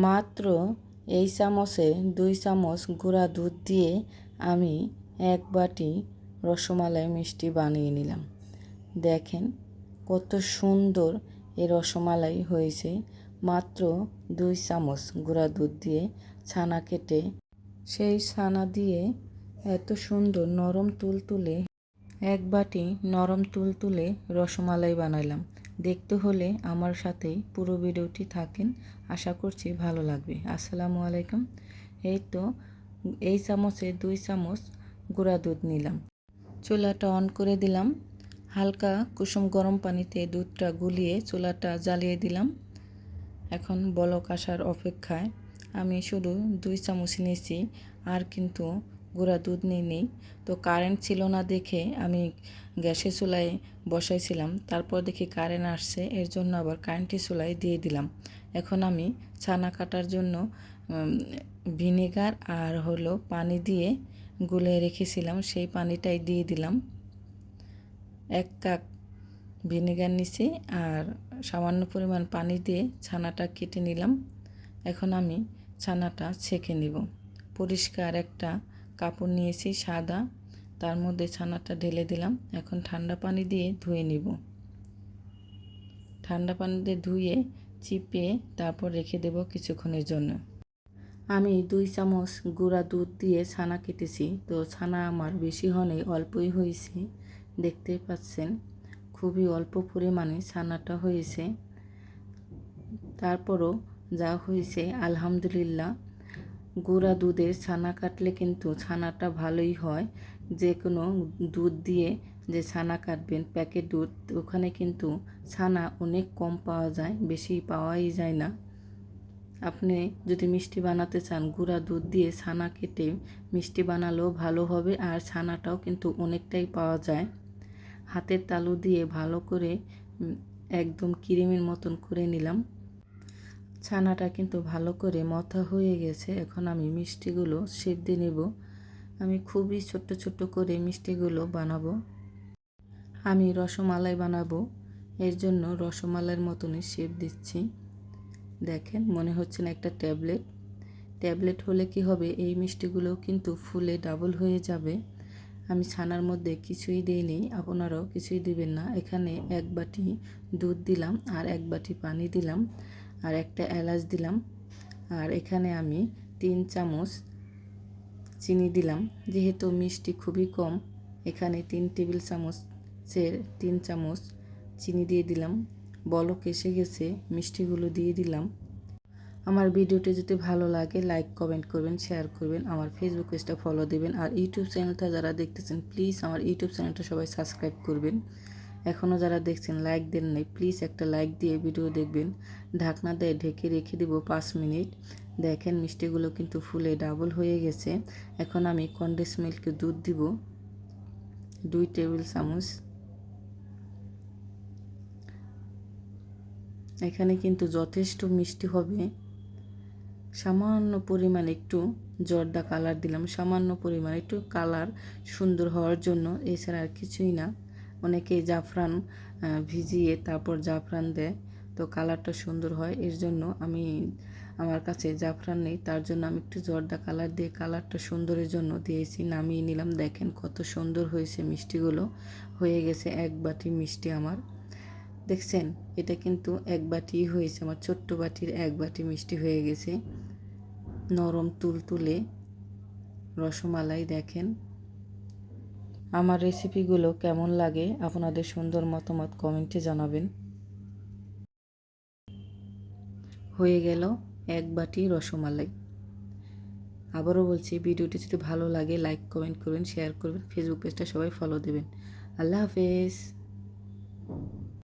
মাত্র এই চামচে দুই চামচ গুঁড়া দুধ দিয়ে আমি এক বাটি রসমালাই মিষ্টি বানিয়ে নিলাম। দেখেন কত সুন্দর এই রসমালাই হয়েছে। মাত্র দুই চামচ গুঁড়া দুধ দিয়ে ছানা কেটে সেই ছানা দিয়ে এত সুন্দর নরম তুল তুলে এক বাটি নরম তুল তুলে রসমালাই বানাইলাম। দেখতে হলে আমার সাথেই পুরো ভিডিওটি থাকেন। আশা করছি ভালো লাগবে। আসসালামু আলাইকুম। এই তো, এই চামচে দুই চামচ গুঁড়া দুধ নিলাম। চুলাটা অন করে দিলাম। হালকা কুসুম গরম পানিতে দুধটা গুলিয়ে চুলাটা জ্বালিয়ে দিলাম। এখন বলক আসার অপেক্ষায় আমি শুধু দুই চামচ নিয়েছি, আর কিন্তু গুঁড়া দুধ নিইনি তো কারেন্ট ছিল না দেখে আমি গ্যাসের চুলায় বসাইছিলাম। তারপর দেখি কারেন্ট আসছে, এর জন্য আবার কারেন্টের চুলায় দিয়ে দিলাম। এখন আমি ছানা কাটার জন্য ভিনেগার আর হলো পানি দিয়ে গুলে রেখেছিলাম। সেই পানিটাই দিয়ে দিলাম। এক কাপ ভিনেগার নিছি আর সামান্য পরিমাণ পানি দিয়ে ছানাটা কেটে নিলাম। এখন আমি ছানাটা ছেঁকে নিব। পরিষ্কার একটা কাপড় নিয়েছি সাদা, তার মধ্যে ছানাটা ঢেলে দিলাম। এখন ঠান্ডা পানি দিয়ে ধুয়ে নিব। ঠান্ডা পানি দিয়ে ধুয়ে চিপে তারপর রেখে দেব কিছুক্ষণের জন্য। আমি দুই চামচ গুঁড়া দুধ দিয়ে ছানা কেটেছি। তো ছানা আমার বেশি হনে অল্পই হয়েছে। দেখতেই পাচ্ছেন, খুবই অল্প পরিমাণে ছানাটা হয়েছে। তারপরও যা হয়েছে, আলহামদুলিল্লাহ। গুঁড়া দুধের ছানা কাটলে কিন্তু ছানাটা ভালোই হয়। যে কোনো দুধ দিয়ে যে ছানা কাটবেন, প্যাকেট দুধ, ওখানে কিন্তু ছানা অনেক কম পাওয়া যায়, বেশি পাওয়াই যায় না। আপনি যদি মিষ্টি বানাতে চান, গুঁড়া দুধ দিয়ে ছানা কেটে মিষ্টি বানালেও ভালো হবে আর ছানাটাও কিন্তু অনেকটাই পাওয়া যায়। হাতের তালু দিয়ে ভালো করে একদম ক্রিমের মতন করে নিলাম। ছানাটা কিন্তু ভালো করে মথা হয়ে গেছে। এখন আমি মিষ্টিগুলো দিয়ে নেব। আমি খুবই ছোট্ট ছোট্ট করে মিষ্টিগুলো বানাবো। আমি রসমালাই বানাবো। এর জন্য রসমালাইয়ের মতনই শেপ দিচ্ছি। দেখেন, মনে হচ্ছে না একটা ট্যাবলেট ট্যাবলেট হলে কি হবে? এই মিষ্টিগুলো কিন্তু ফুলে ডাবল হয়ে যাবে। আমি ছানার মধ্যে কিছুই দিইনি। আপনারাও কিছুই দিবেন না। এখানে এক বাটি দুধ দিলাম আর এক বাটি পানি দিলাম। আর একটা এলাচ দিলাম। আর এখানে আমি তিন চামচ চিনি দিলাম। যেহেতু মিষ্টি খুবই কম, এখানে তিন টেবিল চামচের তিন চামচ চিনি দিয়ে দিলাম। বলক এসে গেছে, মিষ্টিগুলো দিয়ে দিলাম। আমার ভিডিওটি যদি ভালো লাগে, লাইক, কমেন্ট করবেন, শেয়ার করবেন। আমার ফেসবুক পেজটা ফলো দেবেন। আর ইউটিউব চ্যানেলটা যারা দেখতেছেন প্লিজ আমার ইউটিউব চ্যানেলটা সবাই সাবস্ক্রাইব করবেন। এখনও যারা দেখছেন লাইক দেন নাই প্লিজ একটা লাইক দিয়ে ভিডিও দেখবেন। ঢাকনা দিয়ে ঢেকে রেখে দেবো পাঁচ মিনিট। দেখেন মিষ্টিগুলো কিন্তু ফুলে ডাবল হয়ে গেছে। এখন আমি কন্ডেন্স মিল্কে দুধ দিব। দুই টেবিল চামচ। এখানে কিন্তু যথেষ্ট মিষ্টি হবে। সামান্য পরিমাণ একটু জর্দা কালার দিলাম। সামান্য পরিমাণ একটু কালার সুন্দর হওয়ার জন্য, এছাড়া আর কিছুই না। অনেকে জাফরান ভিজিয়ে তারপর জাফরান দেয়। তো কালারটা সুন্দর হয়, এর জন্য আমি, আমার কাছে জাফরান নেই, তার জন্য আমি একটু জর্দা কালার দিয়ে কালারটা সুন্দরের জন্য দিয়েছি, নামিয়ে নিলাম। দেখেন কত সুন্দর হয়েছে মিষ্টিগুলো, হয়ে গেছে এক বাটি মিষ্টি আমার। দেখছেন, এটা কিন্তু এক বাটি হয়েছে, আমার ছোট্ট বাটির এক বাটি মিষ্টি হয়ে গেছে। নরম তুলতুলে রসমালাই, দেখেন। আমার রেসিপিগুলো কেমন লাগে আপনাদের সুন্দর মতামত কমেন্টে জানাবেন। হয়ে গেল এক বাটি রসমালাই। আবারও বলছি, ভিডিওটি যদি ভালো লাগে লাইক কমেন্ট করবেন শেয়ার করবেন ফেসবুক পেজটা সবাই ফলো দেবেন। আল্লাহ হাফেজ।